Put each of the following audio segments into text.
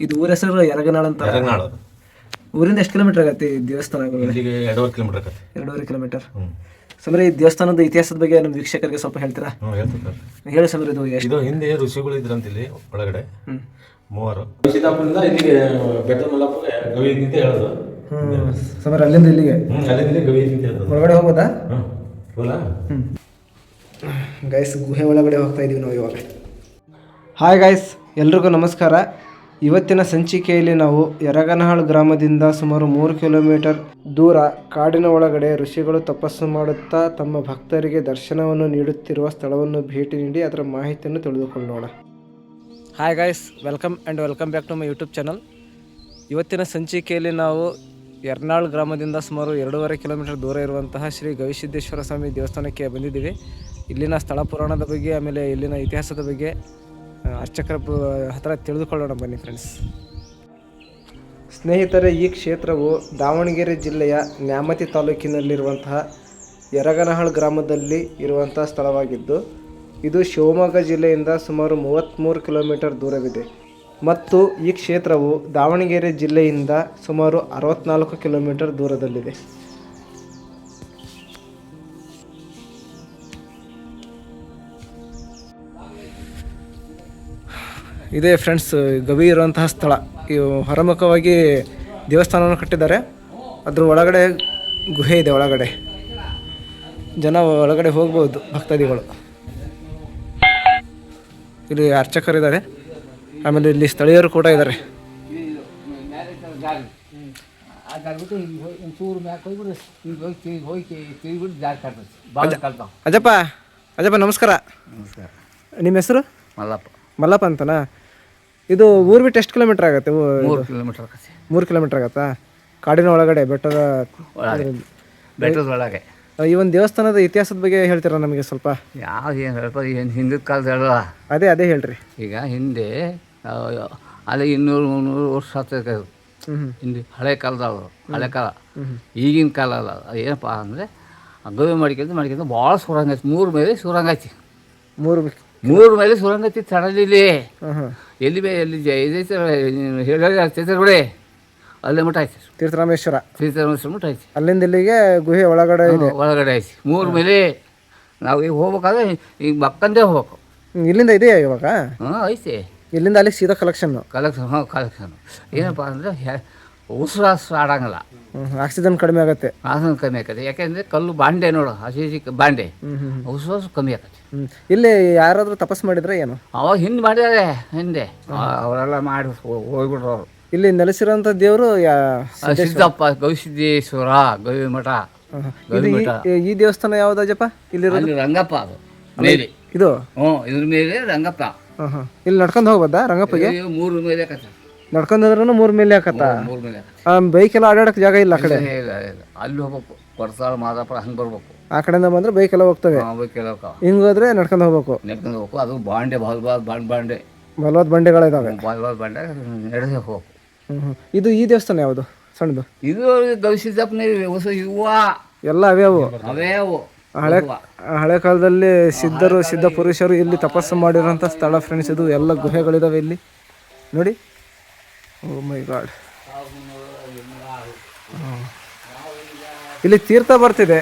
ಇದು ಊರ ಹೆಸರು ಎರಗನಾಳ್ ಅಂತ. ಎರಗನಾಳು ಊರಿಂದ ಎಷ್ಟು ಕಿಲೋಮೀಟರ್ ಆಗತ್ತೆ ಈ ದೇವಸ್ಥಾನ? ಇಲ್ಲಿಗೆ ಎರಡೂವರೆ ಕಿಲೋಮೀಟರ್ ಆಕತಿ ಎರಡೂವರೆ ಕಿಲೋಮೀಟರ್. ಹ್ಞೂ ಸಮರ ಈ ದೇವಸ್ಥಾನದ ಇತಿಹಾಸದ ಬಗ್ಗೆ ನಮ್ಮ ವೀಕ್ಷಕರಿಗೆ ಸ್ವಲ್ಪ ಹೇಳ್ತೀರಾ? ಹ್ಞೂ ಹೇಳ್ತಾರೆ ಹೇಳಿ ಸಮರ ಇದು ಎಷ್ಟು? ಇದು ಹಿಂದೆ ಋಷಿಗಳು ಇದ್ರಂತ ಇಲ್ಲಿ ಒಳಗಡೆ. ಮೂವರು. ಸೀತಾಪುರದಿಂದ ಇಲ್ಲಿಗೆ ಬೆಟ್ಟದ ಮಲ್ಲಾಪುರ ಗವಿ ಅಂತ ಹೇಳೋದು. ಸಮರ ಅಲ್ಲಿಂದ ಇಲ್ಲಿಗೆ? ಹ್ಞೂ ಅಲ್ಲಿಂದ ಗವಿ ಅಂತ ಹೇಳೋದು. ಒಳಗಡೆ ಹೋಗ್ಬೋದಾ? ಹ್ಞೂ ಹೋಲಾ ಗೈಸ್ ಗುಹೆ ಒಳಗಡೆ ಹೋಗ್ತಾ ಇದೀವಿ ನಾವು ಇವಾಗ. ಹಾಯ್ ಗೈಸ್ ಎಲ್ರಿಗೂ ನಮಸ್ಕಾರ. ಇವತ್ತಿನ ಸಂಚಿಕೆಯಲ್ಲಿ ನಾವು ಯರಗನಹಾಳ್ ಗ್ರಾಮದಿಂದ ಸುಮಾರು ಮೂರು ಕಿಲೋಮೀಟರ್ ದೂರ ಕಾಡಿನ ಒಳಗಡೆ ಋಷಿಗಳು ತಪಸ್ಸು ಮಾಡುತ್ತಾ ತಮ್ಮ ಭಕ್ತರಿಗೆ ದರ್ಶನವನ್ನು ನೀಡುತ್ತಿರುವ ಸ್ಥಳವನ್ನು ಭೇಟಿ ನೀಡಿ ಅದರ ಮಾಹಿತಿಯನ್ನು ತಿಳಿದುಕೊಳ್ಳೋಣ. Hi guys welcome and welcome back to my YouTube channel ಇವತ್ತಿನ ಸಂಚಿಕೆಯಲ್ಲಿ ನಾವು ಯರ್ನಾಳ್ ಗ್ರಾಮದಿಂದ ಸುಮಾರು ಎರಡೂವರೆ ಕಿಲೋಮೀಟರ್ ದೂರ ಇರುವಂತಹ ಶ್ರೀ ಗವಿಸಿದ್ದೇಶ್ವರ ಸ್ವಾಮಿ ದೇವಸ್ಥಾನಕ್ಕೆ ಬಂದಿದ್ದೀವಿ. ಇಲ್ಲಿನ ಸ್ಥಳ ಪುರಾಣದ ಬಗ್ಗೆ, ಆಮೇಲೆ ಇಲ್ಲಿನ ಇತಿಹಾಸದ ಬಗ್ಗೆ ಅರ್ಚಕರ ಹತ್ರ ತಿಳಿದುಕೊಳ್ಳೋಣ ಬನ್ನಿ ಫ್ರೆಂಡ್ಸ್ ಸ್ನೇಹಿತರೆ, ಈ ಕ್ಷೇತ್ರವು ದಾವಣಗೆರೆ ಜಿಲ್ಲೆಯ ನ್ಯಾಮತಿ ತಾಲೂಕಿನಲ್ಲಿರುವಂತಹ ಯರಗನಹಳ್ ಗ್ರಾಮದಲ್ಲಿ ಇರುವಂತಹ ಸ್ಥಳವಾಗಿದ್ದು, ಇದು ಶಿವಮೊಗ್ಗ ಜಿಲ್ಲೆಯಿಂದ ಸುಮಾರು ಮೂವತ್ತ್ಮೂರು ಕಿಲೋಮೀಟರ್ ದೂರವಿದೆ. ಮತ್ತು ಈ ಕ್ಷೇತ್ರವು ದಾವಣಗೆರೆ ಜಿಲ್ಲೆಯಿಂದ ಸುಮಾರು ಅರವತ್ತ್ನಾಲ್ಕು ಕಿಲೋಮೀಟರ್ ದೂರದಲ್ಲಿದೆ. ಇದೇ ಫ್ರೆಂಡ್ಸ್ ಗವಿ ಇರುವಂತಹ ಸ್ಥಳ. ಇವು ಹೊರಮುಖವಾಗಿ ದೇವಸ್ಥಾನವನ್ನು ಕಟ್ಟಿದ್ದಾರೆ. ಅದ್ರ ಒಳಗಡೆ ಗುಹೆ ಇದೆ ಒಳಗಡೆ. ಜನ ಒಳಗಡೆ ಹೋಗ್ಬೋದು ಭಕ್ತಾದಿಗಳು. ಇಲ್ಲಿ ಅರ್ಚಕರಿದ್ದಾರೆ. ಆಮೇಲೆ ಇಲ್ಲಿ ಸ್ಥಳೀಯರು ಕೂಡ ಇದ್ದಾರೆ. ಅಜಪ್ಪ ಅಜಪ್ಪ ನಮಸ್ಕಾರ. ನಮಸ್ಕಾರ. ನಿಮ್ಮ ಹೆಸರು? ಮಲ್ಲಪ್ಪ. ಮಲ್ಲಪ್ಪ ಅಂತನಾ? ಇದು ಊರ್ ಬಿಟ್ಟು ಎಷ್ಟು ಕಿಲೋಮೀಟರ್ ಆಗುತ್ತೆ? ಮೂರು ಕಿಲೋಮೀಟರ್ ಮೂರು ಕಿಲೋಮೀಟ್ರ್ ಆಗತ್ತಾ? ಕಾಡಿನ ಒಳಗಡೆ ಬೆಟ್ಟದ ಒಳಗೆ ಬೆಟ್ಟದ ಒಳಗೆ ಈ ಒಂದು ದೇವಸ್ಥಾನದ ಇತಿಹಾಸದ ಬಗ್ಗೆ ಹೇಳ್ತೀರಾ ನಮಗೆ ಸ್ವಲ್ಪ? ಯಾವ ಏನು ಹೇಳಪ್ಪ ಏನು ಹಿಂದಿನ ಕಾಲದ ಹೇಳಲ್ಲ ಅದೇ ಅದೇ ಹೇಳ್ರಿ. ಈಗ ಹಿಂದೆ ಅಲ್ಲಿ ಇನ್ನೂರು ಮುನ್ನೂರು ವರ್ಷ ಆಗ್ತದೆ ಹಿಂದೆ ಹಳೆ ಕಾಲದವರು ಹಳೆ ಕಾಲ. ಈಗಿನ ಕಾಲ ಅಲ್ಲ ಏನಪ್ಪ ಅಂದರೆ ಗವಿ ಮಾಡ್ಕೊಂಡು ಮಾಡ್ಕೊಂಡು ಭಾಳ ಸುರಂಗ ಐತಿ ಮೂರು ಮೇಲೆ ಸುರಂಗ ಐತಿ ಮೂರು ಮೂರು ಮೇಲೆ ಸುರಂಗ ಐತಿ ತಡಲಿಲ್ಲಿ ಎಲ್ಲಿ ಬೇ ಎಲ್ಲಿ ಹೇಳಿದ್ರೆ ಅಲ್ಲೇ ಮಠ ಆಯ್ತು ತೀರ್ಥರಾಮೇಶ್ವರ. ತೀರ್ಥರಾಮೇಶ್ವರ ಮಠ ಐತಿ ಅಲ್ಲಿಂದ ಇಲ್ಲಿಗೆ ಗುಹೆ ಒಳಗಡೆ ಇದೆ. ಒಳಗಡೆ ಐತಿ ಮೂರು ಮೇಲೆ ನಾವು ಈಗ ಹೋಗ್ಬೇಕಾದ್ರೆ ಈಗ ಮಕ್ಕಂದೇ ಹೋಗ್ಬೇಕು. ಇಲ್ಲಿಂದ ಇದೆಯಾ ಇವಾಗ? ಹಾಂ ಐತೆ. ಇಲ್ಲಿಂದ ಅಲ್ಲಿಗೆ ಸೀದಾ ಕಲೆಕ್ಷನ್ ಕಲೆಕ್ಷನ್ ಹಾಂ ಕಲೆಕ್ಷನ್ ಏನಪ್ಪ ಅಂದರೆ ಉಸಿರಾಸ ಆಡಂಗಿಲ್ಲ. ಆಕ್ಸಿಜನ್ ಕಡಿಮೆ ಆಗುತ್ತೆ. ಆಸನ ಕಮ್ಮಿ ಆಗುತ್ತೆ. ಯಾಕೆಂದರೆ ಕಲ್ಲು ಬಾಂಡೆ ನೋಡು ಹಸಿ ಹಸಿ ಬಾಂಡೆ. ಉಸಿರಾಸು ಕಮ್ಮಿ ಆಕತಿ ಹ್ಮ್. ಇಲ್ಲಿ ಯಾರಾದ್ರೂ ತಪಸ್ ಮಾಡಿದ್ರೆ ಏನು? ಅವಾಗ ಹಿಂದೆ ಮಾಡಿದ್ದಾರೆ ಹಿಂದೆ. ಅವರೆಲ್ಲ ಮಾಡಿ ಹೋಗ್ಬಿಟ್ರು ಅವರು. ಇಲ್ಲಿ ನೆಲೆಸಿರುವಂತ ದೇವರು ಸಿದ್ದಪ್ಪ ಗವಿಸಿದ್ದೇಶ್ವರ ಗವಿ ಮಠ ಗವಿ ಇದು ಮಠ ಈ- ದೇವಸ್ಥಾನ ಯಾವ್ದಜಪ್ಪ ಇಲ್ಲಿ ಅಲ್ಲಿ ರಂಗಪ್ಪ ಅದು. ಮೇಲೆ. ಇದು? ಹ್ಞೂ ಇದ್ರ ಮೇಲೆ ರಂಗಪ್ಪ. ಹಾಂ ಹಾಂ. ಇಲ್ಲಿ ನಡ್ಕೊಂಡು ಹೋಗ್ಬೋದಾ ರಂಗಪ್ಪಗೆ? ಇವು ಮೂರು ಮೇಲೆ ಹೋದ್ರೂ ಮೂರ್ ಮೇಲೆ ಹಾಕತ್ತ? ಮೂರು ಮೇಲೆ ಬೈಕ್ ಎಲ್ಲ ಆಡಾಡಕ್ ಜಾಗ ಇಲ್ಲ ಆ ಕಡೆ? ಇಲ್ಲ, ಇಲ್ಲ, ಇಲ್ಲ. ಅಲ್ಲಿ ಹೋಗ್ಬೇಕು. ಕೊಡ್ತಾಳ ಮಾದಾಪುರ ಹಂಗೆ ಬರ್ಬೇಕು. ಆ ಕಡೆಯಿಂದ ಬಂದ್ರೆ ಬೈಕ್ ಎಲ್ಲ ಹೋಗ್ತವೆ. ಕೇಳೋಕ ಹಿಂಗ್ ಹೋದ್ರೆ ನಡ್ಕೊಂಡು ಹೋಗ್ಬೇಕು. ನೆಕ್ಕೊಂಡು ಹೋಗ್ಬೇಕು. ಅದು ಬಾಂಡೆ ಬಾಲ್ ಬಾಂಡ್. ಬಾಂಡೆ ಬಲವಾದ ಬಂಡೆಗಳಿದಾವೆ ಬಾಲ್ ಬಾಲ್ ಬಾಂಡೆ ನಡೆದೇ ಹೋಗು ಹ್ಮ್ ಹ್ಮ್. ಇದು ಈ ದೇವಸ್ಥಾನ ಯಾವುದು? ಸಣ್ಣದು? ಇದು ಗವಿಸಿದ್ದಪ್ಪನೇ ಹೊಸ ಯುವ. ಎಲ್ಲ ಅವೇ ಅವು? ಅವೇ ಅವು. ಹಳೆ ಹಳೆ ಕಾಲದಲ್ಲಿ ಸಿದ್ಧರು ಸಿದ್ಧ ಪುರುಷರು ಇಲ್ಲಿ ತಪಸ್ಸು ಮಾಡಿರೋಂಥ ಸ್ಥಳ ಫ್ರೆಂಡ್ಸ್ ಇದು. ಎಲ್ಲ ಗುಹೆಗಳಿದಾವೆ ಇಲ್ಲಿ. ನೋಡಿ. Oh my god. ಇಲ್ಲಿ ತೀರ್ಥ ಬರ್ತಿದೆ.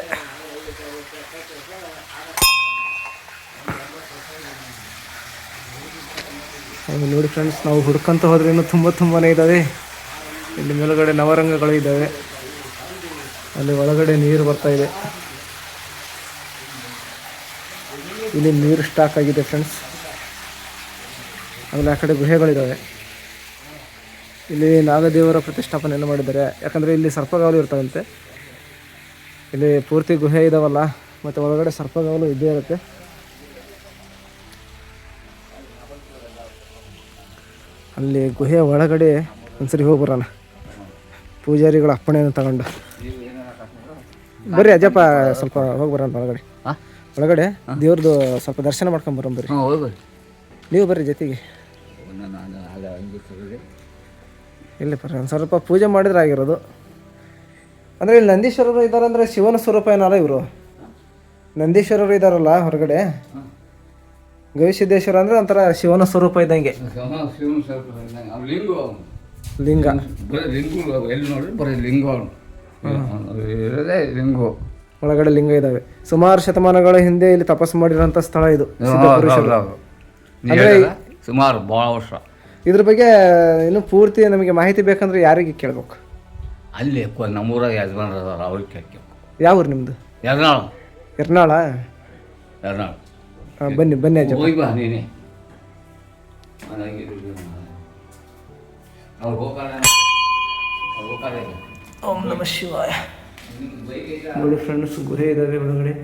ನೋಡಿ ಫ್ರೆಂಡ್ಸ್ ನಾವು ಹುಡ್ಕೊಂತ ಹೋದ್ರೆ ಇನ್ನೂ ತುಂಬ ತುಂಬಾ ಇದ್ದಾವೆ ಇಲ್ಲಿ ಮೇಲುಗಡೆ ನವರಂಗಗಳು ಇದ್ದಾವೆ ಅಲ್ಲಿ ಒಳಗಡೆ ನೀರು ಬರ್ತಾ ಇದೆ. ಇಲ್ಲಿ ನೀರು ಸ್ಟಾಕ್ ಆಗಿದೆ ಫ್ರೆಂಡ್ಸ್ ಆಮೇಲೆ ಆ ಕಡೆ ಗುಹೆಗಳಿದ್ದಾವೆ ಇಲ್ಲಿ ನಾಗದೇವರ ಪ್ರತಿಷ್ಠಾಪನೆಯನ್ನು ಮಾಡಿದ್ದಾರೆ. ಯಾಕಂದರೆ ಇಲ್ಲಿ ಸರ್ಪಗಾವಲು ಇರ್ತಾವಂತೆ. ಇಲ್ಲಿ ಪೂರ್ತಿ ಗುಹೆ ಇದಾವಲ್ಲ, ಮತ್ತು ಒಳಗಡೆ ಸರ್ಪಗಾವಲು ಇದ್ದೇ ಇರುತ್ತೆ. ಅಲ್ಲಿ ಗುಹೆ ಒಳಗಡೆ ಒಂದ್ಸರಿ ಹೋಗಿ ಬರೋಣ. ಪೂಜಾರಿಗಳ ಅಪ್ಪಣೆಯನ್ನು ತಗೊಂಡು. ಬರ್ರಿ ಅಜ್ಜಪ್ಪ ಸ್ವಲ್ಪ ಹೋಗಿ ಬರೋಣ ಒಳಗಡೆ. ಒಳಗಡೆ ದೇವ್ರದ್ದು ಸ್ವಲ್ಪ ದರ್ಶನ ಮಾಡ್ಕೊಂಡ್ ಬರೋಣ ಬರ್ರಿ. ನೀವು ಬರ್ರಿ ಜೊತೆಗೆ. ಇಲ್ಲಿ ಬರ್ರಿ ಒಂದು ಸ್ವಲ್ಪ ಪೂಜೆ ಮಾಡಿದ್ರೆ ಆಗಿರೋದು. ಅಂದರೆ ಇಲ್ಲಿ ನಂದೀಶ್ವರರು ಇದ್ದಾರೆ ಅಂದರೆ ಶಿವನ ಸ್ವರೂಪ ಏನಾರ ಇವರು. ನಂದೀಶ್ವರರು ಇದ್ದಾರಲ್ಲ ಹೊರಗಡೆ. ಗವಿಸಿದ್ದೇಶ್ವರ ಅಂದ್ರೆ ಒಂಥರ ಶಿವನ ಸ್ವರೂಪ ಇದ್ದಂಗೆ. ಶಿವನ ಅವ್ನು ಲಿಂಗ ಅವನು ಲಿಂಗ. ಬರೀ ಲಿಂಗ ಎಲ್ಲಿ ನೋಡ್ರಿ ಬರೀ ಲಿಂಗ ಅವನು ಇರೋದೇ ಲಿಂಗು. ಒಳಗಡೆ ಲಿಂಗ ಇದಾವೆ. ಸುಮಾರು ಶತಮಾನಗಳ ಹಿಂದೆ ಇಲ್ಲಿ ತಪಸ್ಸು ಮಾಡಿರೋಂಥ ಸ್ಥಳ ಇದು ಸುಮಾರು ಭಾಳ ವರ್ಷ. ಇದ್ರ ಬಗ್ಗೆ ಇನ್ನು ಪೂರ್ತಿ ನಮಗೆ ಮಾಹಿತಿ ಬೇಕಂದ್ರೆ ಯಾರಿಗೆ ಕೇಳ್ಬೇಕು? ಅಲ್ಲಿ ಕೊ- ನಮ್ಮೂರಾಗ ಯಜಮಾನ್ರು ಅದಾರ ಅವ್ರಿಗೆ ಕೇಳ್ಬೇಕು ಯಾವ ಊರು ನಿಮ್ದು? ಎರ್ನಾಳ. ಎರ್ನಾಳ? ಎರ್ನಾಳ. ಬನ್ನಿ ಬನ್ನಿ ಅಜ್ಜ ಹೋಗಿ ಬಾ ನೀನೆ. ಅವ್ರು ಅವ್ರು ಈಗ. ಓಂ ನಮ ಶಿವಾಯ. ನಿಮ್ದು ಬೈಕ್ ಐತಾ? ನೋಡಿ ಫ್ರೆಂಡ್ಸ್ ಗುಹೆ ಇದಾವೆ ಒಳಗಡೆ.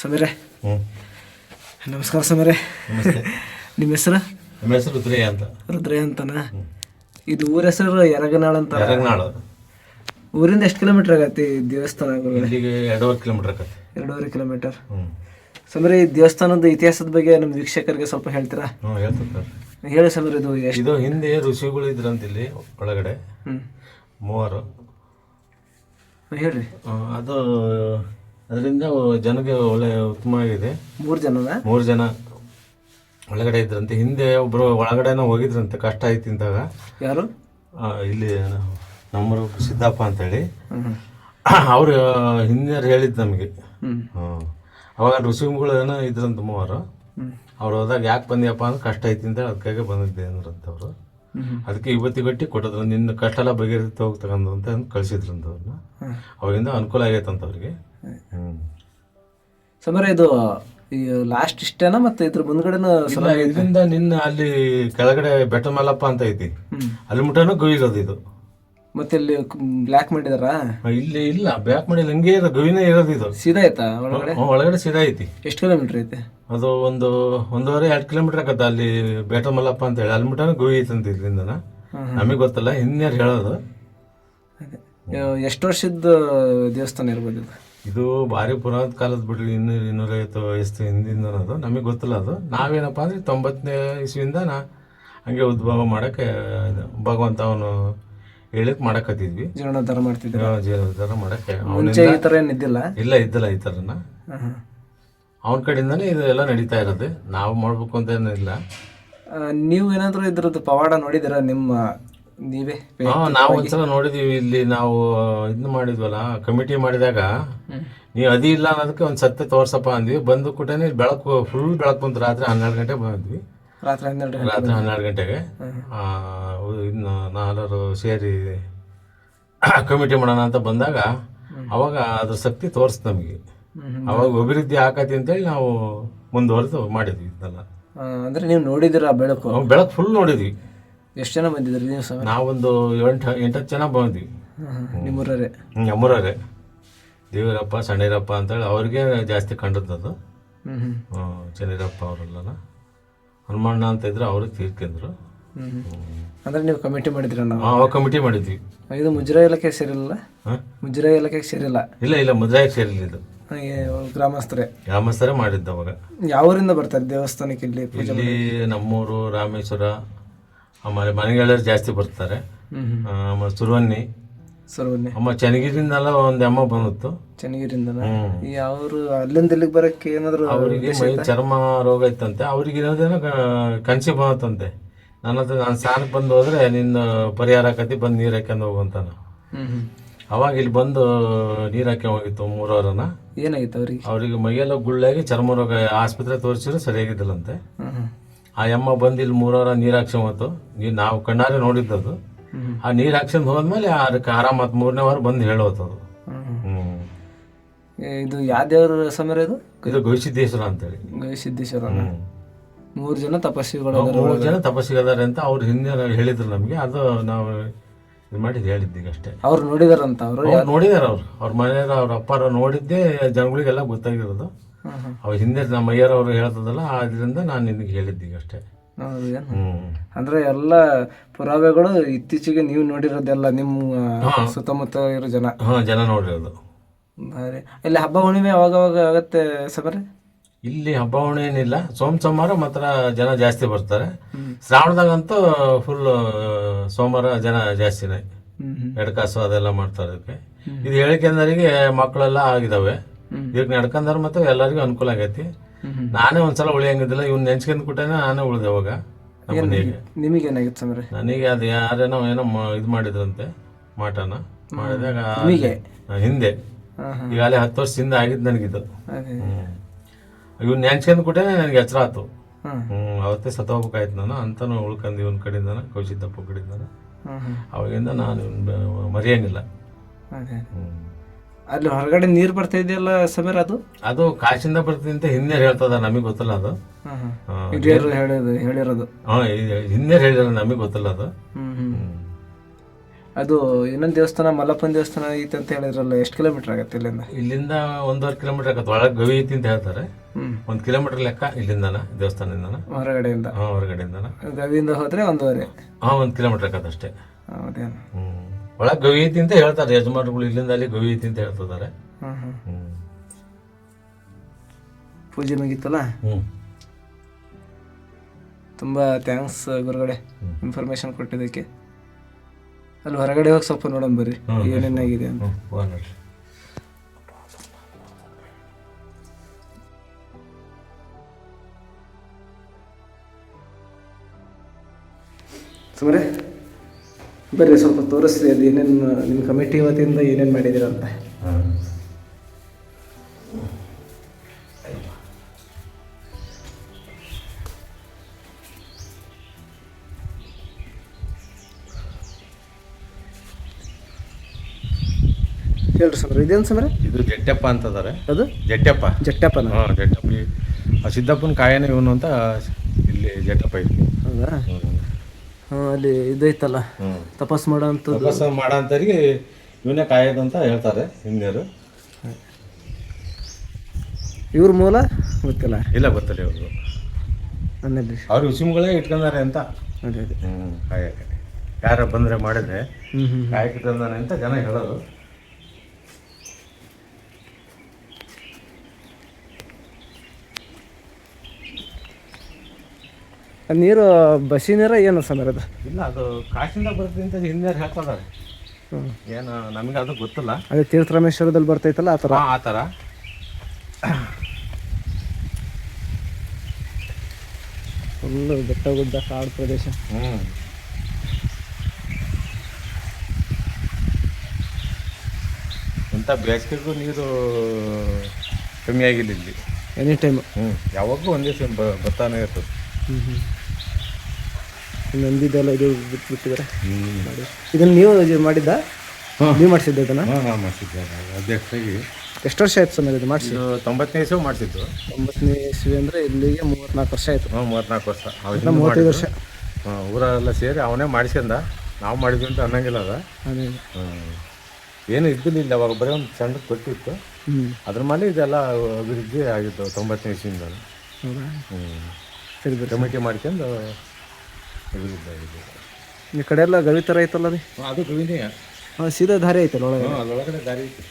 ಸಮೀರೆ. ನಮಸ್ಕಾರ ಸಮೀರೆ. ನಿಮ್ಮ ಹೆಸರು? ನಮ್ಮ ಹೆಸರು ರುದ್ರಯ್ಯ ಅಂತ. ರುದ್ರಯ್ಯ ಅಂತನಾ ಇದು ಊರ ಹೆಸರು ಯರಗನಾಳ್ ಅಂತ? ಯರಗನಾಳು. ಊರಿಂದ ಎಷ್ಟು ಕಿಲೋಮೀಟರ್ ಆಗತ್ತೆ ಈ ದೇವಸ್ಥಾನ? ಇಲ್ಲಿಗೆ ಎರಡೂವರೆ ಕಿಲೋಮೀಟರ್ ಆಗತ್ತೆ. ಎರಡೂವರೆ ಕಿಲೋಮೀಟರ್. ಸಮೀರೆ ಈ ದೇವಸ್ಥಾನದ ಇತಿಹಾಸದ ಬಗ್ಗೆ ನಮ್ಮ ವೀಕ್ಷಕರಿಗೆ ಸ್ವಲ್ಪ ಹೇಳ್ತೀರಾ? ಹ್ಞೂ ಹೇಳ್ತಾರೆ ಹೇಳಿ ಸಮೀರ್ ಇದು ಎಷ್ಟು? ಇದು ಹಿಂದೆ ಋಷಿಗಳು ಇದ್ರಂತ ಇಲ್ಲಿ ಒಳಗಡೆ. ಹ್ಞೂ ಮೂವರು. ಹೇಳ್ರಿ. ಅದು ಅದರಿಂದ ಜನಕ್ಕೆ ಒಳ್ಳೆ ಉತ್ತಮ ಆಗಿದೆ. ಮೂರು ಜನನ? ಮೂರು ಜನ ಒಳಗಡೆ ಇದ್ರಂತೆ. ಹಿಂದೆ ಒಬ್ರು ಒಳಗಡೆನ ಹೋಗಿದ್ರಂತೆ ಕಷ್ಟ ಆಯ್ತು ಇಂದಾಗ. ಯಾರು? ಆ, ಇಲ್ಲಿ ನಮ್ಮರು ಸಿದ್ದಪ್ಪ ಅಂತೇಳಿ. ಹೇಳಿ ಅವ್ರು ಹಿಂದೆ ಹೇಳಿದ್ದು ನಮಗೆ. ಅವಾಗ ಋಷಿಗಳು ಏನೋ ಇದ್ರಂತ ಮೂವರು. ಅವ್ರು ಹೋದಾಗ ಯಾಕೆ ಬಂದಿಯಪ್ಪ ಅಂದ್ರೆ ಕಷ್ಟ ಐತಿ ಅಂತ ಅದಕ್ಕಾಗೆ ಬಂದಿದ್ದೆ ಅಂದ್ರಂತ ಅವರು. ಅದಕ್ಕೆ ಇವತ್ತಿ ಗಟ್ಟಿ ಕೊಟ್ಟಿದ್ರು. ನಿನ್ನ ಕಷ್ಟ ಎಲ್ಲ ಬಗೆಹರಿತ ಹೋಗಿ ತಗೊಂಡು ಅಂತ ಅಂದ್ ಕಳ್ಸಿದ್ರಂತ ಅವ್ರನ್ನ. ಅವಾಗಿಂದ ಅನುಕೂಲ ಆಗೈತಂತ ಅವ್ರಿಗೆ. ಸಮೀರ ಇದು ಈ ಲಾಸ್ಟ್ ಇಷ್ಟೇನಾ ಮತ್ತೆ ಇದ್ರ ಮುಂದ್ಗಡೆನೂ ಇಲ್ಲ ಇದರಿಂದ ನಿನ್ನ ಅಲ್ಲಿ ಕೆಳಗಡೆ ಬೆಟ್ಟ ಮಲ್ಲಪ್ಪ ಅಂತ ಐತಿ. ಅಲ್ಲಿ ಮುಟ್ಟನು ಗವಿರೋದು ಇದು. ಮತ್ತೆ ಇಲ್ಲಿ ಬ್ಲ್ಯಾಕ್ ಮಾಡಿದಾರ ಇಲ್ಲಿ ಇಲ್ಲ ಬ್ಯಾಕ್ ಮಾಡಿ ಹಂಗೆ ಇರೋ ಗವಿನೇ ಇರೋದು ಇದು. ಸೀದಾ ಆಯ್ತಾ ಒಳಗಡೆ? ಹ್ಮ್, ಒಳಗಡೆ ಸೀದಾ ಐತಿ. ಎಷ್ಟು ಕಿಲೋಮೀಟರ್ ಐತೆ? ಅದು ಒಂದು ಒಂದೂವರೆ ಎರಡು ಕಿಲೋಮೀಟರ್ ಆಗತ್ತೆ ಅಲ್ಲಿ ಬೇಟ ಮಲ್ಲಪ್ಪ ಅಂತ ಹೇಳಿ. ಅಲ್ಲಿ ಮುಟ್ಟನು ಗವಿ ಐತೆ ಅಂತ ಹ್ಮ್, ನಮಗೆ ಗೊತ್ತಲ್ಲ ಹಿಂದಿನ ಹೇಳೋದು. ಅದೇ. ಎಷ್ಟು ವರ್ಷದ ದೇವಸ್ಥಾನ ಇರ್ಬೋದು ಇದು? ಇದು ಭಾರಿ ಪುರಾತ ಕಾಲದ ಬಿಡ್ರಿ ಇನ್ನೂರು ಇನ್ನೂರೈವತ್ತು ವಯಸ್ಸು ಹಿಂದಿಂದ ಅದು. ನಮಗೆ ಗೊತ್ತಿಲ್ಲ ಅದು. ನಾವೇನಪ್ಪ ಅಂದ್ರೆ ತೊಂಬತ್ತನೇ ಇಸ್ವಿಯಿಂದ ನಾ ಹಂಗೆ ಉದ್ಭವ ಮಾಡೋಕ್ಕೆ ಭಗವಂತ ಅವನು ಹೇಳಿಕ್ ಮಾಡಕತ್ತಿದ್ವಿ. ಜೀರ್ಣೋದ್ಧಾರ ಮಾಡ್ತಿದ್ವಿ ಜೀರ್ಣೋದ್ಧಾರ ಮಾಡಕ್ಕೆ ಮುಂಚೆ ಈ ಥರ ಏನಿದ್ದಿಲ್ಲ? ಇಲ್ಲ ಇದ್ದಿಲ್ಲ ಈ ಥರನ. ಅವನ ಕಡೆಯಿಂದನೇ ಇದು ಎಲ್ಲ ನಡೀತಾ ಇರೋದು. ನಾವು ಮಾಡಬೇಕು ಅಂತ ಏನೂ ಇಲ್ಲ ನೀವು ಏನಾದರೂ ಇದ್ರದ್ದು ಪವಾಡ ನೋಡಿದಿರ ನಿಮ್ಮ ನೀವೇ ಹಾ ನಾವು ಒಂದ್ಸಲ ನೋಡಿದೀವಿ ಇಲ್ಲಿ ನಾವು ಇದನ್ನ ಮಾಡಿದ್ವಲ್ಲ ಕಮಿಟಿ ಮಾಡಿದಾಗ ನೀವು ಅದಿ ಇಲ್ಲ ಅನ್ನೋದಕ್ಕೆ ಒಂದು ಸತ್ಯ ತೋರ್ಸಪ್ಪ ಅಂದ್ವಿ. ಬಂದು ಕೂಡ ಬೆಳಕು ಫುಲ್ ಬೆಳಕು ಬಂತು. ರಾತ್ರಿ ಹನ್ನೆರಡು ಗಂಟೆ ಬಂದ್ವಿ. ರಾತ್ರಿ ಹನ್ನೆರಡು ರಾತ್ರಿ ಹನ್ನೆರಡು ಗಂಟೆಗೆ. ಇನ್ನು ನಾಲ್ವರು ಸೇರಿ ಕಮಿಟಿ ಮಾಡೋಣ ಅಂತ ಬಂದಾಗ ಅವಾಗ ಅದ್ರ ಶಕ್ತಿ ತೋರಿಸ್ ನಮಗೆ. ಅವಾಗ ಅಭಿವೃದ್ಧಿ ಆಕತಿ ಅಂತೇಳಿ ನಾವು ಮುಂದುವರೆದು ಮಾಡಿದ್ವಿ ಇದನ್ನೆಲ್ಲ. ಅಂದ್ರೆ ನೀವು ನೋಡಿದಿರ ಬೆಳಕು? ಬೆಳಕು ಫುಲ್ ನೋಡಿದ್ವಿ. ಎಷ್ಟು ಜನ ಬಂದಿದ್ರಿ ನೀವು ಸಹ ನಾವೊಂದು ಎಂಟು ಎಂಟತ್ತು ಜನ ಬಂದ್ವಿ. ನಿಮ್ಮೂರೇ ನಮ್ಮೂರೇ ದೇವರಪ್ಪ ಸಣ್ಣೀರಪ್ಪ ಅಂತೇಳಿ ಅವ್ರಿಗೆ ಜಾಸ್ತಿ ಕಂಡದ್ದು ಹ್ಮ್, ಚನ್ನೀರಪ್ಪ ಅವರೆಲ್ಲ ಹನುಮಣ್ಣ ಅಂತ ಇದ್ರು ಅವ್ರಿಗೆ ತೀರ್ಕೊಂಡ್ರು. ಅಂದ್ರೆ ನೀವು ಕಮಿಟಿ ಮಾಡಿದ್ರಿ ನಾವು? ಕಮಿಟಿ ಮಾಡಿದ್ವಿ. ಇದು ಮುಜರಾಯಿ ಇಲಾಖೆ ಸೇರಿಲ್ಲ? ಮುಜರಾಯಿ ಇಲಾಖೆ ಸೇರಿಲ್ಲ? ಇಲ್ಲ ಇಲ್ಲ ಮುಜರಾಯಿ ಸೇರಿಲ್ಲ ಇದು. ಗ್ರಾಮಸ್ಥರೇ? ಗ್ರಾಮಸ್ಥರೇ ಮಾಡಿದ್ದ ಅವಾಗ ಯಾವ ಊರಿಂದ ಬರ್ತಾರೆ ದೇವಸ್ಥಾನಕ್ಕೆ ಇಲ್ಲಿ ಇಲ್ಲಿ ನಮ್ಮೂರು ರಾಮೇಶ್ವರ ಆಮೇಲೆ ಮನೆಗೆಲ್ಲರೂ ಜಾಸ್ತಿ ಬರ್ತಾರೆ. ಆಮೇಲೆ ಸುರುವನ್ನಿ. ಸರ್ವನ್ನೇ. ಅಮ್ಮ ಚನ್ನಗಿರಿಂದಲ್ಲ ಒಂದು ಅಮ್ಮ ಬಂದಿತ್ತು. ಚನ್ನಗಿರಿಂದ ಅವರು ಅಲ್ಲಿಂದ ಇಲ್ಲಿಗೆ ಬರಕ್ಕೆ ಏನಾದ್ರು ಅವರಿಗೆ ಮೈ ಚರ್ಮ ರೋಗ ಇತ್ತಂತೆ. ಅವ್ರಿಗೆ ಇರೋದೇನೋ ಕನ್ಸಿ ಬಂತಂತೆ. ನನ್ನ ಹತ್ರ ನಾನು ಸ್ನಾನಕ್ಕೆ ಬಂದು ಹೋದ್ರೆ ನಿನ್ನ ಪರಿಹಾರ ಹಾಕತಿ ಬಂದು ನೀರು ಹಾಕ್ಯಂದು ಹೋಗಂತಾನ ಅವಾಗ ಇಲ್ಲಿ ಬಂದು ನೀರು ಹಾಕಿ ಹೋಗಿತ್ತು ಮೂರವರನ್ನ ಏನಾಗಿತ್ತು ಅವ್ರಿಗೆ? ಅವರಿಗೆ ಮೈಯೆಲ್ಲ ಗುಳ್ಳಾಗಿ ಚರ್ಮ ರೋಗ ಆಸ್ಪತ್ರೆ ತೋರಿಸಿದ್ರೆ ಸರಿಯಾಗಿದ್ದಿಲ್ಲಂತೆ. ಆ ಯಮ್ಮ ಬಂದು ಇಲ್ಲಿ ಮೂರವರ ನೀರು ಹಾಕ್ಸ್ಕೊಂಬತ್ತು ನೀರು ನಾವು ಕಣ್ಣಾರೆ ನೋಡಿದ್ದದು. ಆ ನೀರು ಹಾಕ್ಸ್ಕೊಂಡ್ ಹೋದ್ಮೇಲೆ ಅದಕ್ಕೆ ಮತ್ತು ಮೂರನೇ ವಾರ ಬಂದು ಹೇಳೋತದು ಇದು ಯಾವ ದೇವ್ರ ಸಮರ ಇದು? ಇದು ಗವಿಸಿದ್ದೇಶ್ವರ ಅಂತೇಳಿ. ಗವಿಸಿದ್ದೇಶ್ವರ. ಮೂರು ಜನ ತಪಸ್ವಿಗಳು ಮೂರು ಜನ ತಪಸ್ವಿಗದಾರೆ ಅಂತ ಅವ್ರು ಹಿಂದೆ ಹೇಳಿದ್ರು ನಮಗೆ. ಅದು ನಾವು ಇದು ಮಾಡಿ ಹೇಳಿದ್ದೀಗ ಅಷ್ಟೇ. ಅವ್ರು ನೋಡಿದಾರಂತ ಅವರು ನೋಡಿದಾರೆ ಅವ್ರು. ಅವ್ರ ಮನೆಯವ್ರು ಅವ್ರ ಅಪ್ಪಾರ ನೋಡಿದ್ದೇ ಜನಗಳಿಗೆಲ್ಲ ಗೊತ್ತಾಗಿರೋದು. ಅವ್ರ ಹಿಂದೆ ನಮ್ಮ ಅಯ್ಯರವ್ರು ಹೇಳ್ತದಲ್ಲ ಆದ್ರಿಂದ ನಾನು ನಿನಗೆ ಹೇಳಿದ್ದೀಗ ಅಷ್ಟೇ. ಅಂದ್ರೆ ಎಲ್ಲ ಪುರಾವೆಗಳು ಇತ್ತೀಚೆಗೆ ನೀವು ನೋಡಿರೋದೆಲ್ಲ ನಿಮ್ಮ ಸುತ್ತಮುತ್ತ ಇರೋ ಜನ. ಹಾಂ ಜನ ನೋಡಿರೋದು. ಇಲ್ಲಿ ಹಬ್ಬ ಹುಣ್ಣಿಮೆ ಅವಾಗವಾಗ ಅವಾಗ ಆಗತ್ತೆ ಸಮರ ಇಲ್ಲಿ ಹಬ್ಬ ಹುಣ್ಣೆ ಏನಿಲ್ಲ ಸೋಮ ಸೋಮವಾರ ಮಾತ್ರ ಜನ ಜಾಸ್ತಿ ಬರ್ತಾರೆ. ಶ್ರಾವಣದಾಗಂತೂ ಫುಲ್ ಸೋಮವಾರ ಜನ ಜಾಸ್ತಿನೇ. ಎಡ್ಕಾಸು ಅದೆಲ್ಲ ಮಾಡ್ತಾರೆ ಅದಕ್ಕೆ. ಇದು ಹೇಳಿಕೆಂದರಿಗೆ ಮಕ್ಕಳೆಲ್ಲ ಆಗಿದಾವೆ. ಈಗ ನಡ್ಕೊಂಡ್ರ ಮತ್ತೆ ಎಲ್ಲರಿಗೂ ಅನುಕೂಲ ಆಗೈತಿ. ನಾನೇ ಒಂದ್ಸಲ ಉಳಿಯಂಗಿದ್ದಿಲ್ಲ ಇವ್ನ ನೆಂಚ್ಕೊಂಡ್ ಕೊಟ್ಟೇನೆ ನಾನೇ ಉಳಿದೆ ಅವಾಗ. ನಿಮಗೆ ಏನಾಗಿತ್ತು ಸಮರ? ನನಗೆ ಅದು ಯಾರೇನೋ ಏನೋ ಇದು ಮಾಡಿದ್ರಂತೆ ಮಾಟನ. ಮಾಡಿದಾಗ ಹಿಂದೆ. ಈಗ ಅಲ್ಲಿ ಈಗಾಗಲೇ ಹತ್ತು ವರ್ಷದಿಂದ ಆಗಿದ್ದು ನನಗಿದು. ಇವ್ನ ನೆಂಚ್ಕೊಂಡ್ ಕೊಟ್ಟೇನೆ ನನಗೆ ಎಚ್ಚರ ಆತು. ಹ್ಮ್ ಅವತ್ತೇ ಸತ್ತೋಗ್ಬೇಕಾಯ್ತು ನಾನು ಅಂತಾನು ಉಳ್ಕಂದು ಇವನ್ ಕಡೆಯಿಂದನ ಕೌಶಿದ್ದಪ್ಪ ಹಾಂ ಅವಾಗಿಂದ ನಾನು ಮರೆಯಂಗಿಲ್ಲ. ಹ್ಮ್. ಅಲ್ಲಿ ಹೊರಗಡೆ ನೀರು ಬರ್ತಾ ಇದೆಯಲ್ಲ ಸಮೀರ್ ಅದು? ಅದು ಕಾಶಿಂದ ಬರ್ತದೆ ಅಂತ ಹಿಂದೆ ಹೇಳ್ತದ ನಮಗೆ ಗೊತ್ತಿಲ್ಲ ಅದು. ಹಿರಿಯರು ಹೇಳೋದು ಹೇಳಿರೋದು? ಹಾ ಹಿಂದೆ ಹೇಳಿದ್ರೆ ನಮಗೆ ಗೊತ್ತಿಲ್ಲ ಅದು. ಅದು ಇನ್ನೊಂದು ದೇವಸ್ಥಾನ ಮಲ್ಲಪ್ಪನ ದೇವಸ್ಥಾನ ಐತೆ ಅಂತ ಹೇಳಿದ್ರಲ್ಲ ಎಷ್ಟು ಕಿಲೋಮೀಟರ್ ಆಗತ್ತೆ ಇಲ್ಲಿಂದ? ಇಲ್ಲಿಂದ ಒಂದೂವರೆ ಕಿಲೋಮೀಟರ್ ಆಗತ್ತೆ ಒಳಗೆ ಗವಿ ಐತಿ ಅಂತ ಹೇಳ್ತಾರೆ. ಹ್ಮ್. ಒಂದು ಕಿಲೋಮೀಟರ್ ಲೆಕ್ಕ ಇಲ್ಲಿಂದನ ದೇವಸ್ಥಾನದಿಂದ ಹೊರಗಡೆಯಿಂದ ಹಾಂ ಹೊರಗಡೆಯಿಂದ ಗವಿಯಿಂದ ಹೋದ್ರೆ ಒಂದೂವರೆ? ಹಾಂ ಒಂದು ಕಿಲೋಮೀಟರ್ ಆಗತ್ತೆ ಅಷ್ಟೇ. ಹೌದೇನು? ಹ್ಮ್. ಒಳಗೆ ಗವಿ ಐತಿ ಅಂತ ಹೇಳ್ತಾರೆ ಯಜಮಾನರುಗಳು ಇಲ್ಲಿಂದ ಅಲ್ಲಿ ಗವಿ ಐತಿ ಅಂತ ಹೇಳ್ತಿದ್ದಾರೆ ಪೂಜೆ ಮುಗೀತಲ್ಲ? ತುಂಬಾ ಥ್ಯಾಂಕ್ಸ್ ಗುರುಗಡೆ ಇನ್ಫಾರ್ಮೇಶನ್ ಕೊಟ್ಟಿದ್ದಕ್ಕೆ. ಅಲ್ಲಿ ಹೊರಗಡೆ ಹೋಗಿ ಸ್ವಲ್ಪ ನೋಡೋಣ ಬರ್ರಿ ಏನೇನಾಗಿದೆ ಅಂತ. ಸುಮ್ಮನೆ ಬರ್ರಿ ಸ್ವಲ್ಪ ತೋರಿಸ್ರಿ ಅದು ಏನೇನು ನಿಮ್ಮ ಕಮಿಟಿ ವತಿಯಿಂದ ಏನೇನು ಮಾಡಿದ್ದೀರ ಅಂತ. ಹೇಳ್ರಿ ಸಮರ ಇದೇನು ಸಮರ? ಇದು ಜಟ್ಟಪ್ಪ ಅಂತದಾರೆ. ಅದು? ಜಟ್ಟಪ್ಪ. ಜಟ್ಟೆಪ್ಪ ಹಾ ಜಟ್ಟಪ್ಪ. ಸಿದ್ದಪ್ಪನ ಕಾಯನೇ ಇವನು ಅಂತ ಇಲ್ಲಿ ಜಟ್ಟಪ್ಪ ಐತಿ ಹೌದಾ? ಅಲ್ಲಿ ಇದೈತಲ್ಲ. ತಪಸ್ ಕೆಲಸ ಅಂಥದ್ದು ತಪಸ್ಸು ಮಾಡಂತರಿಗೆ ಇವನೇ ಕಾಯೋದಂತ ಹೇಳ್ತಾರೆ ಹಿಂದಿಯರು. ಇವ್ರ ಮೂಲ ಗೊತ್ತಿಲ್ಲ. ಇಲ್ಲ ಗೊತ್ತಿಲ್ಲ ಇವ್ರು ಅನ್ನಲ್ಲಿ ಅವ್ರು ಉಸಿಮುಗಳೇ ಇಟ್ಕೊಂಡಾರೆ ಅಂತ. ಅದೇ ಅದೇ. ಕಾಯಕ್ಕೆ. ಯಾರ ಬಂದ್ರೆ ಮಾಡಿದ್ರೆ ಹ್ಞೂ ಹ್ಞೂ ಕಾಯಕ್ಕೆ ತಂದಾನೆ ಅಂತ ಜನ ಹೇಳೋದು. ನೀರು ಬಸಿ ನೀರ ಏನು ಸಮರ ಅದು? ಇಲ್ಲ ಅದು ಕಾಶಿಂದ ಬರ್ತದೆ ಅಂತ ಹಿಂದಿಯರು ಹೇಳ್ತಿದ್ದಾರೆ ಹ್ಞೂ ಏನು ನಮಗೆ ಅದು ಗೊತ್ತಿಲ್ಲ. ಅದೇ ತೀರ್ಥರಾಮೇಶ್ವರದಲ್ಲಿ ಬರ್ತೈತಲ್ಲ ಆ ಥರ? ಆ ಥರ. ಫುಲ್ಲು ಬೆಟ್ಟ ಗುಡ್ಡ ಕಾಡು ಪ್ರದೇಶ. ಹ್ಞೂ ಇಂಥ ಬೇಸಿಗೆಗೂ ನೀರು ಕಮ್ಮಿ ಆಗಿಲ್ಲ ಇಲ್ಲಿ. ಎನಿ ಟೈಮ್ ಹ್ಞೂ ಯಾವಾಗೂ ಒಂದೇ ಸೇಮ್ ಬರ್ತಾನೆ ಇರ್ತದೆ. ನಂದಿದೆಲ್ಲ ಇದು ಬಿಟ್ಟು ಬಿಟ್ಟಿದ್ದಾರೆ ಮಾಡಿ. ಇದನ್ನು ನೀವು ಇದು ಮಾಡಿದ್ದ? ನೀವು ಮಾಡಿಸಿದ್ದ ಇದನ್ನು? ಹಾಂ ನಾವು ಮಾಡಿಸಿದ್ದೆ. ಅಧ್ಯಕ್ಷರಾಗಿ. ಎಷ್ಟು ವರ್ಷ ಆಯ್ತು ಸಮಯ ಇದು ಮಾಡಿಸಿ? ತೊಂಬತ್ತನೇ ಇಸವು ಮಾಡಿಸಿದ್ದು. ತೊಂಬತ್ತನೇ ಇಸ್ವಿ ಅಂದರೆ ಇಲ್ಲಿಗೆ ಮೂವತ್ತ್ನಾಲ್ಕು ವರ್ಷ ಆಯಿತು. ಹ್ಞೂ ಮೂವತ್ನಾಲ್ಕು ವರ್ಷ. ಇನ್ನು ಮೂವತ್ತೈದು ವರ್ಷ. ಊರಲ್ಲ ಊರೆಲ್ಲ ಸೇರಿ ಅವನೇ ಮಾಡಿಸ್ಕೊಂಡ. ನಾವು ಮಾಡಿದ್ವಿ ಅಂತ ಅನ್ನಂಗಿಲ್ಲ ಅದ. ಏನು ಇದ್ದಿಲ್ಲ ಅವಾಗ ಬರೀ ಒಂದು ಸಣ್ಣ ಕೊಟ್ಟಿತ್ತು. ಅದ್ರ ಮೇಲೆ ಇದೆಲ್ಲ ಅಭಿವೃದ್ಧಿ ಆಗಿತ್ತು ತೊಂಬತ್ತನೇ ಇಸ್ವಿಯಿಂದ ಹ್ಞೂ ಸರಿ. ಕಮಿಟಿ ಮಾಡ್ಕೊಂಡು ಈ ಕಡೆ ಎಲ್ಲ ಗವಿ ಥರ ಐತಲ್ಲ ರೀ ಅದು ಗವಿನೇ ಹಾಂ ಸೀದಾ ದಾರಿ ಐತಲ್ಲ ಒಳಗೆ ಹಾಂ ಅದರೊಳಗಡೆ ದಾರಿ ಐತಿ.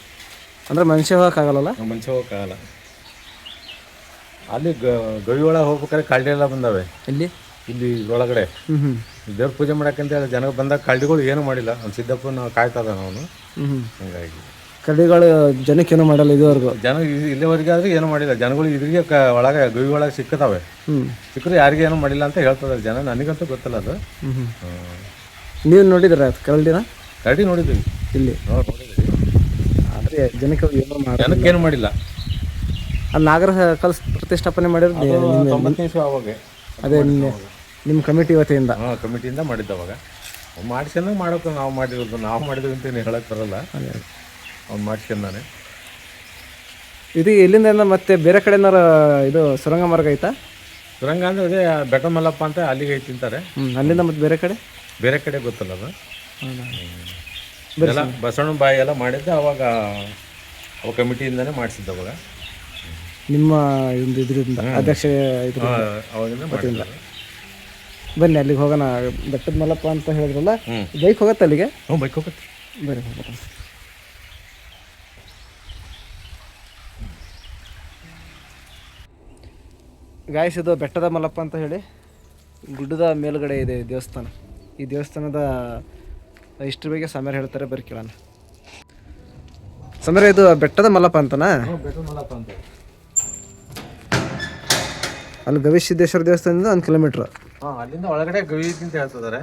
ಅಂದ್ರೆ ಮನುಷ್ಯ ಹೋಗೋಕ್ಕಾಗಲ್ಲ ಮನುಷ್ಯ ಹೋಗೋಕ್ಕಾಗಲ್ಲ ಅಲ್ಲಿ ಗವಿ ಒಳಗೆ ಹೋಗ್ಬೇಕಾದ್ರೆ ಕಾಲ್ಡಿ ಎಲ್ಲ ಬಂದಾವೆ. ಇಲ್ಲಿ ಇಲ್ಲಿ ಒಳಗಡೆ. ಹ್ಞೂ ಹ್ಞೂ ದೇವ್ರ ಪೂಜೆ ಮಾಡಕ್ಕಂತ ಹೇಳಿ ಜನ ಬಂದಾಗ ಕಾಲ್ಡಿಗಳು ಏನು ಮಾಡಿಲ್ಲ. ಒಂದು ಸಿದ್ದಪ್ಪನ ಕಾಯ್ತಾ ಇದ್ದಾನೆ ಅವನು. ಹಂಗಾಗಿ. ಕಡಿಗಳು ಜನಕ್ಕೇನು ಮಾಡಲ್ಲ ಇದುವರೆಗೂ. ಜನ ಇ- ಇಲ್ಲಿವರೆಗೆ ಆದ್ರೆ ಏನು ಮಾಡಿಲ್ಲ. ಜನಗಳು ಇದ್ರಿಗೆ ಕ ಒಳಗೆ ಗವಿ ಒಳಗೆ ಸಿಕ್ಕತಾವೆ ಹ್ಞೂ ಸಿಕ್ಕರೆ ಯಾರಿಗೆ ಏನು ಮಾಡಿಲ್ಲ ಅಂತ ಹೇಳ್ತಾರೆ ಜನ. ನನಗಂತೂ ಗೊತ್ತಿಲ್ಲ ಅದು. ಹ್ಞೂ ಹ್ಮ್. ನೀವು ನೋಡಿದ್ರ ಕರಡಿನ ಕರಡಿ ನೋಡಿದ್ವಿ ಇಲ್ಲಿ. ನೋಡಿ ನೋಡಿದ್ವಿ ಆದರೆ ಜನಕ್ಕೆ ಏನೋ ಮಾಡ ಜನಕ್ಕೆ ಏನು ಮಾಡಿಲ್ಲ. ಆ ನಾಗರ ಕಲ್ಸ್ ಪ್ರತಿಷ್ಠಾಪನೆ ಮಾಡಿರೋದು ಅದು ತೊಂಬತ್ತನೇ ಇಸ್ವಿ ಅವಾಗ. ಅದೇ ನಿಮ್ಮ ನಿಮ್ಮ ಕಮಿಟಿ ವತಿಯಿಂದ. ಹಾಂ ಕಮಿಟಿಯಿಂದ ಮಾಡಿದ್ದ ಅವಾಗ. ಮಾಡಿಸ್ಕೊಂಡು ಮಾಡ್ಸ್ಕೊಂಡಂಗೆ ಮಾಡೋಕೆ ನಾವು ಮಾಡಿರೋದು. ನಾವು ಮಾಡಿದ್ವಿ ಅಂತ ಏನು ಹೇಳಕ್ಕೆ ಬರಲ್ಲ. ಅವ್ನು ಮಾಡಿಸ್ಕೊಂಡಾನೆ. ಇದು ಎಲ್ಲಿಂದ ಎಲ್ಲ ಮತ್ತೆ ಬೇರೆ ಕಡೆ ಏನಾರ ಇದು ಸುರಂಗ ಮಾರ್ಗ ಐತಾ? ಸುರಂಗ ಅಂದ್ರೆ ಅದೇ ಬೆಟ್ಟ ಮಲ್ಲಪ್ಪ ಅಂತ ಅಲ್ಲಿಗೆ ಐತಿ ಹ್ಞೂ ಅಲ್ಲಿಂದ ಮತ್ತೆ ಬೇರೆ ಕಡೆ? ಬೇರೆ ಕಡೆ ಗೊತ್ತಲ್ಲ ಅದು. ಎಲ್ಲ ಬಸವಣ್ಣ ಬಾಯಿ ಎಲ್ಲ ಮಾಡಿದ್ದೆ ಅವಾಗ ಅವ ಕಮಿಟಿಯಿಂದನೇ ಮಾಡಿಸಿದ್ದ ಅವಾಗ. ನಿಮ್ಮ ಒಂದು ಇದರಿಂದ ಅಧ್ಯಕ್ಷ ಅವಾಗಿಂದ ಬನ್ನಿ ಅಲ್ಲಿಗೆ ಹೋಗೋಣ. ಬೆಟ್ಟದ ಮಲ್ಲಪ್ಪ ಅಂತ ಹೇಳಿದ್ರಲ್ಲ ಬೈಕ್ ಹೋಗತ್ತೆ ಅಲ್ಲಿಗೆ? ಹ್ಞೂ ಬೈಕ್ ಹೋಗುತ್ತೆ. ಬರೀ ಗಾಯಸ್ ಇದು ಬೆಟ್ಟದ ಮಲ್ಲಪ್ಪ ಅಂತ ಹೇಳಿ ಗುಡ್ಡದ ಮೇಲುಗಡೆ ಇದೆ ದೇವಸ್ಥಾನ. ಈ ದೇವಸ್ಥಾನದ ಇಷ್ಟ್ರ ಬಗ್ಗೆ ಸಮೀರ ಹೇಳ್ತಾರೆ ಬರೀ ಕೇಳೋಣ. ಸಮೀರ ಇದು ಬೆಟ್ಟದ ಮಲ್ಲಪ್ಪ ಅಂತನಾ? ಅಲ್ಲಿ ಮಲ್ಲಪ್ಪ ಅಂತ. ಅಲ್ಲಿ ಗವಿಸಿದ್ದೇಶ್ವರ ದೇವಸ್ಥಾನದಿಂದ ಒಂದು ಕಿಲೋಮೀಟ್ರ್ ಹಾಂ ಅಲ್ಲಿಂದ ಒಳಗಡೆ ಗವಿ ಅಂತ ಹೇಳ್ತಿದ್ದಾರೆ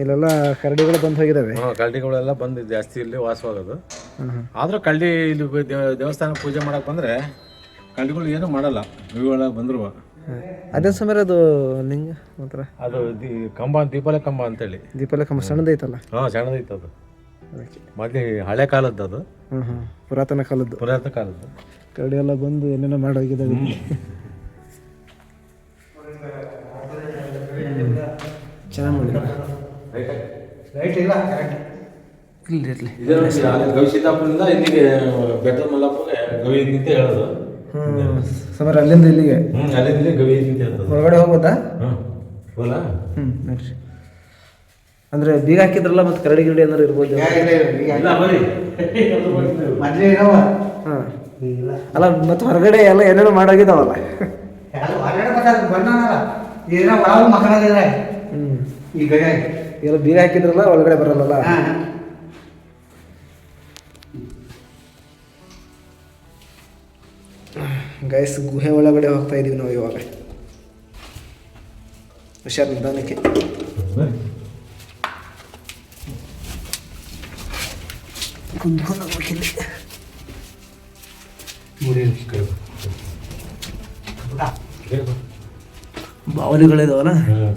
ಇಲ್ಲೆಲ್ಲ ಕರಡಿಗಳು ಬಂದು ಹೋಗಿದಾವೆ. ಕರಡಿಗಳೆಲ್ಲ ಬಂದು ಜಾಸ್ತಿ ಇಲ್ಲಿ ವಾಸವಾಗೋದು. ಆದ್ರೂ ಕಳ್ಳಿ ಇಲ್ಲಿ ದೇವಸ್ಥಾನ ಪೂಜೆ ಮಾಡಕ್ ಬಂದ್ರೆ ಕಳ್ಳಿಗಳು ಏನು ಮಾಡಲ್ಲ ವಿವಳ ಬಂದ್ರು ಅದೇ ಸಮಯ ಅದು ಲಿಂಗ ಮಾತ್ರ ಅದು ದಿ ಕಂಬ ದೀಪಾಲೆ ಕಂಬ ಅಂತೇಳಿ. ದೀಪಾಲ ಕಂಬ ಸಣ್ಣದೈತಲ್ಲ? ಹಾಂ ಸಣ್ಣದೈತೆ ಅದು. ಅದಕ್ಕೆ. ಮೊದಲೇ ಹಳೆ ಕಾಲದ್ದು ಅದು. ಹಾಂ ಹಾಂ ಪುರಾತನ ಕಾಲದ್ದು. ಪುರಾತನ ಕಾಲದ್ದು. ಕರಡಿ ಎಲ್ಲ ಬಂದು ಏನೇನೋ ಮಾಡೋಗಿದ್ದಾವೆ ಚೆನ್ನಾಗಿ ಮಾಡಿದ್ರು? ಲೈಟ್ ಇಲ್ಲ? ಇಲ್ಲಿ ಇರಲಿ. ಗವಿ ಸಿದ್ದಾಪುರದಿಂದ ಇಲ್ಲಿಗೆ ಬೆಟ್ಟದ ಮಲ್ಲಪ್ಪಗೆ ಗವಿ ಅಂತ ಹೇಳೋದು. ಹ್ಞೂ ಸಮರ ಅಲ್ಲಿಂದ ಇಲ್ಲಿಗೆ. ಹ್ಮ್ ಅಲ್ಲಿಂದ ಅಂತ ಹೊರಗಡೆ ಹೋಗ್ಬೋದಾ? ಹ್ಮ್. ಹೋಲಾ ಹ್ಞೂ ನೋಡ್ರಿ. ಅಂದ್ರೆ ಬೀಗ ಹಾಕಿದ್ರಲ್ಲ ಮತ್ತೆ ಕರಡಿ ಗಿರಡಿ ಏನಾರು ಇರ್ಬೋದು? ಇಲ್ಲ ಬರೀ. ಹಾಂ. ಅಲ್ಲ ಮತ್ತು ಹೊರಗಡೆ ಎಲ್ಲ ಏನೇನೋ ಮಾಡೋಗಿದಾವಲ್ಲ. ಹ್ಞೂ ಈಗ ಎಲ್ಲ ಬೀಗ ಹಾಕಿದ್ರಲ್ಲ ಒಳಗಡೆ ಬರಲ್ಲಲ್ಲ? ಗೈಸ್ ಗುಹೆ ಒಳಗಡೆ ಹೋಗ್ತಾ ಇದೀವಿ ನಾವು ಇವಾಗ. ಹುಷಾರ್ ನಿಧಾನಕ್ಕೆ ಕುಂತ್ಕೊಂಡು ಹೋಗ್ಬೇಕಿಲ್ಲಿ ಬಾವಲಿಗಳಿದಾವಲ್ಲ? ಇದನ್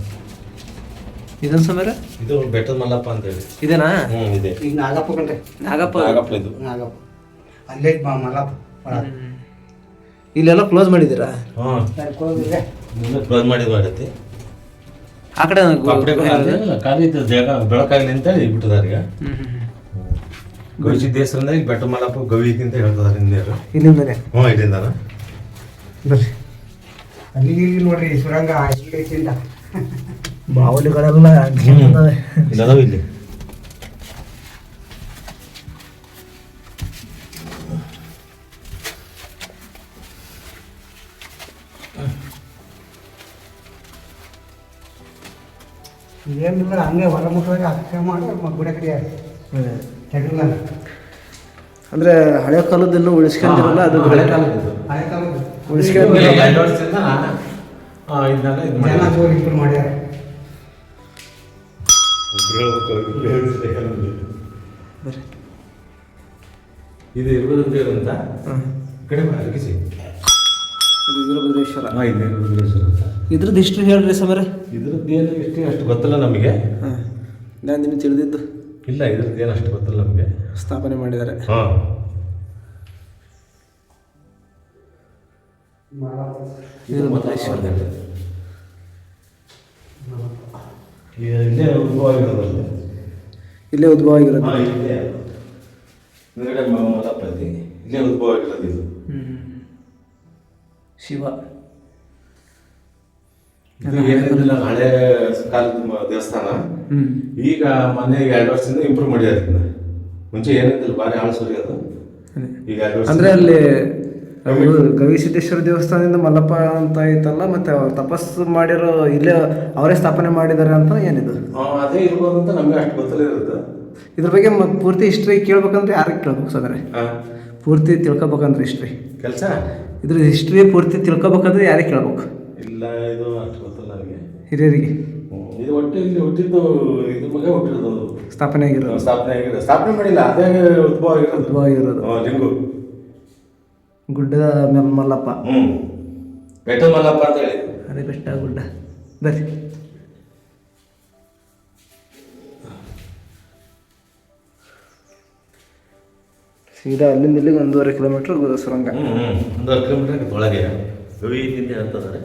ಇದೊಂದು ಸಮಯ ಇದು ಬೆಟ್ಟದ ಮಲ್ಲಪ್ಪ ಅಂತ ಹೇಳಿ. ಇದೇನಾ? ಹ್ಮ್ ಇದೆ. ಈಗ ನಾಗಪ್ಪ ಕಂಡ್ರೆ. ನಾಗಪ್ಪ. ನಾಗಪ್ಪ ಇದು. ನಾಗಪ್ಪ. ಅಲ್ಲೇ ಮಲ್ಲಪ್ಪ. ಇಲ್ಲೆಲ್ಲ ಕ್ಲೋಸ್ ಮಾಡಿದ್ದೀರಾ? ಕ್ಲೋಸ್ ಮಾಡಿದ್ ಮಾಡೈತಿ ಆ ಕಡೆ ಖಾಲಿ ಜಾಗ ಬೆಳಕಾಗಲಿ ಅಂತೇಳಿ ಬಿಟ್ಟಿದ್ದಾರೆ ಈಗ. ಗವಿ ಸಿದ್ದೇಶ್ವರಿಂದ ಈಗ ಬೆಟ್ಟ ಮಾಡಪ್ಪ ಗವಿ ಐತಿ ಅಂತ ಹೇಳ್ತಾರೆ ಹಿಂದಿಯರು ಇಲ್ಲಿಂದನೇ? ಹ್ಞೂ ಇಲ್ಲಿಂದನ? ಬರ್ರಿ. ಅಲ್ಲಿ ಇಲ್ಲಿ ನೋಡ್ರಿ ಸುರಂಗ ಬಾವಲಿಗಳೆಲ್ಲ ಇಲ್ಲದಾವ ಇಲ್ಲಿ. ಏನಿಲ್ಲ ಹಂಗೆ ಹೊರ ಮುಟ್ಟದಾಗ ಅಕ್ಷರ ಮಾಡಿ ಗುಡ ಕಡೆ ತೆಗಿಲ್ಲ ಅಂದ್ರೆ ಹಳೆ ಕಾಲದನ್ನು ಉಳಿಸ್ಕೊಂಡಿರಲ್ಲ ಅದು ಹಳೆ ಕಾಲದ್ದು. ಹಳೆ ಕಾಲದ್ದು. ಉಳಿಸ್ಕೊಂಡು ಈಗ ಎರಡು ವರ್ಷದಿಂದ ಇದನ್ನೆಲ್ಲ ಇದು ಮಾಡಿ ಜನ ಜೋರು ಇಂಪ್ರೂವ್ ಮಾಡ್ಯಾರ. ಇದು ಇರುವುದಂತ ಕಡಿಮೆ ಕಡೆ ಅರಗಿಸಿ ಇದು ವೀರಭದ್ರೇಶ್ವರ ಹಾಂ ಇದು ಅಂತ. ಇದ್ರದ್ದು ಹಿಸ್ಟ್ರಿ ಹೇಳ್ರಿ ಸಮರ? ಇದ್ರದ್ದು ಏನು ಇಷ್ಟು ಅಷ್ಟು ಗೊತ್ತಿಲ್ಲ ನಮಗೆ. ಹಾಂ ನಾನು ನಿಮ್ಗೆ ತಿಳಿದಿದ್ದು. ಇಲ್ಲ ಇದ್ರದ್ದು ಏನು ಅಷ್ಟು ಗೊತ್ತಿಲ್ಲ ನಮಗೆ. ಸ್ಥಾಪನೆ ಮಾಡಿದ್ದಾರೆ. ಹಾಂ. ವೀರಭದ್ರೇಶ್ವರ ಇಲ್ಲೇ ಉದ್ಭವ ಆಗಿರೋದಲ್ಲ ಇಲ್ಲೇ. ಉದ್ಭವ ಆಗಿರೋದು ಇಲ್ಲೇ ಉದ್ಭವ ಆಗಿರೋದು ಇದು. ಶಿವ. ಇದು ಏನಿಲ್ಲ ಹಳೆ ಕಾಲದ ದೇವಸ್ಥಾನ. ಈಗ ಮೊನ್ನೆ ಎರಡು ವರ್ಷದಿಂದ ಇಂಪ್ರೂವ್ ಇದನ್ನ ಮುಂಚೆ ಏನಿದ್ದಿಲ್ಲ ಭಾರಿ ಹಾಳು ಸರಿ ಅದು. ಈಗ ಅಂದ್ರೆ ಅಲ್ಲಿ ಗವಿ ಸಿದ್ದೇಶ್ವರ ದೇವಸ್ಥಾನದಿಂದ ಮಲ್ಲಪ್ಪ ಅಂತ ಐತಲ್ಲ ಮತ್ತೆ ಅವ್ರು ತಪಸ್ಸು ಮಾಡಿರೋ ಇಲ್ಲೇ ಅವರೇ ಸ್ಥಾಪನೆ ಮಾಡಿದ್ದಾರೆ ಅಂತ ಏನಿದು? ಅದೇ ಇರ್ಬೋದು ಅಂತ ನಮಗೆ ಅಷ್ಟು ಗೊತ್ತಿಲ್ಲ ಇರುತ್ತೆ. ಇದ್ರ ಬಗ್ಗೆ ಪೂರ್ತಿ ಹಿಸ್ಟ್ರಿ ಕೇಳ್ಬೇಕಂದ್ರೆ ಯಾರಿಗೆ ಕೇಳ್ಬೇಕು ಸದ್ರೆ ಪೂರ್ತಿ ತಿಳ್ಕೊಬೇಕಂದ್ರೆ ಹಿಸ್ಟ್ರಿ ಕೆಲಸ? ಇದ್ರ ಹಿಸ್ಟ್ರಿ ಪೂರ್ತಿ ತಿಳ್ಕೊಬೇಕಂದ್ರೆ ಯಾರಿಗೆ ಕೇಳ್ಬೇಕು. ಇಲ್ಲ ಇದು ಅಷ್ಟು ಗೊತ್ತಿಲ್ಲ ನನಗೆ ಹಿರಿಯರಿಗೆ. ಇದು ಒಟ್ಟು ಇಲ್ಲಿ ಹುಟ್ಟಿದ್ದು ಇದು ಮಗ ಹುಟ್ಟಿರೋದು ಸ್ಥಾಪನೆ ಆಗಿರೋದು. ಸ್ಥಾಪನೆ ಆಗಿರೋದು. ಸ್ಥಾಪನೆ ಮಾಡಿಲ್ಲ ಅದೇ ಉದ್ಭವ ಆಗಿರೋದು ಉದ್ಭವ ಆಗಿರೋದು ಲಿಂಗು. ಗುಡ್ಡದ ಮೇಲೆ ಮಲ್ಲಪ್ಪ ಹ್ಞೂ ಬೆಟ್ಟದ ಮಲ್ಲಪ್ಪ ಅಂತ ಹೇಳಿ. ಅದೇ ಬೆಟ್ಟ ಗುಡ್ಡ. ಬರ್ರಿ. ಸೀದಾ ಅಲ್ಲಿಂದ ಇಲ್ಲಿಗೆ ಒಂದೂವರೆ ಕಿಲೋಮೀಟ್ರ್ ಸುರಂಗ. ಒಂದೂವರೆ ಕಿಲೋಮೀಟರ್ ಒಳಗೆ. ಅಂತಂದರೆ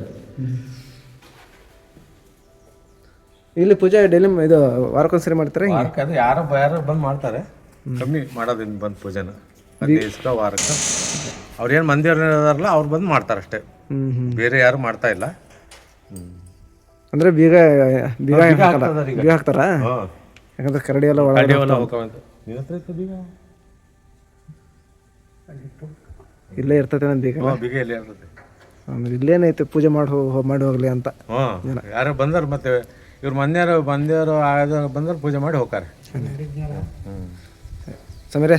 ಇಲ್ಲಿ ಪೂಜೆ ಡೈಲಿ ಇದು ವಾರಕ್ಕೊಂದ್ಸರಿ ಮಾಡ್ತಾರೆ ಯಾಕಂದ್ರೆ ಯಾರು ಅದು ಯಾರೋ ಬಂದು ಮಾಡ್ತಾರೆ. ಕಮ್ಮಿ ಮಾಡೋದು ಬಂದು ಪೂಜೆನ. ದಿವ್ಸಕ್ಕೆ ವಾರಕ್ಕೆ. ಅವ್ರೇನು ಮಂದಿಯವ್ರು ಇದಾರಲ್ಲ ಅವ್ರು ಬಂದು ಮಾಡ್ತಾರೆ ಅಷ್ಟೇ. ಬೇರೆ ಯಾರು ಮಾಡ್ತಾ ಇಲ್ಲ. ಅಂದ್ರೆ ಬೀಗ ಬೀಗ ಬೀಗ ಹಾಕ್ತಾರ ಯಾಕಂದ್ರೆ ಕರಡಿ ಎಲ್ಲ ಒಳಗಡೆ ಇಲ್ಲೇ ಇರ್ತೈತೆ ನನ್ನ ಬೀಗ ಇರ್ತದೆ ಆಮೇಲೆ ಇಲ್ಲೇನೈತೆ ಪೂಜೆ ಮಾಡಿ ಹೋಗಿ ಮಾಡಿ ಹೋಗ್ಲಿ ಅಂತ ಹ್ಞೂ ಯಾರೋ ಬಂದರು ಮತ್ತೆ ಇವ್ರು ಮನೆಯವರು ಬಂದೇವರು ಆದ ಬಂದ್ರೆ ಪೂಜೆ ಮಾಡಿ ಹೋಗ್ತಾರೆ. ಹ್ಞೂ ಸಮೀರೆ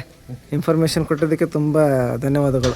ಇನ್ಫಾರ್ಮೇಷನ್ ಕೊಟ್ಟಿದ್ದಕ್ಕೆ ತುಂಬ ಧನ್ಯವಾದಗಳು.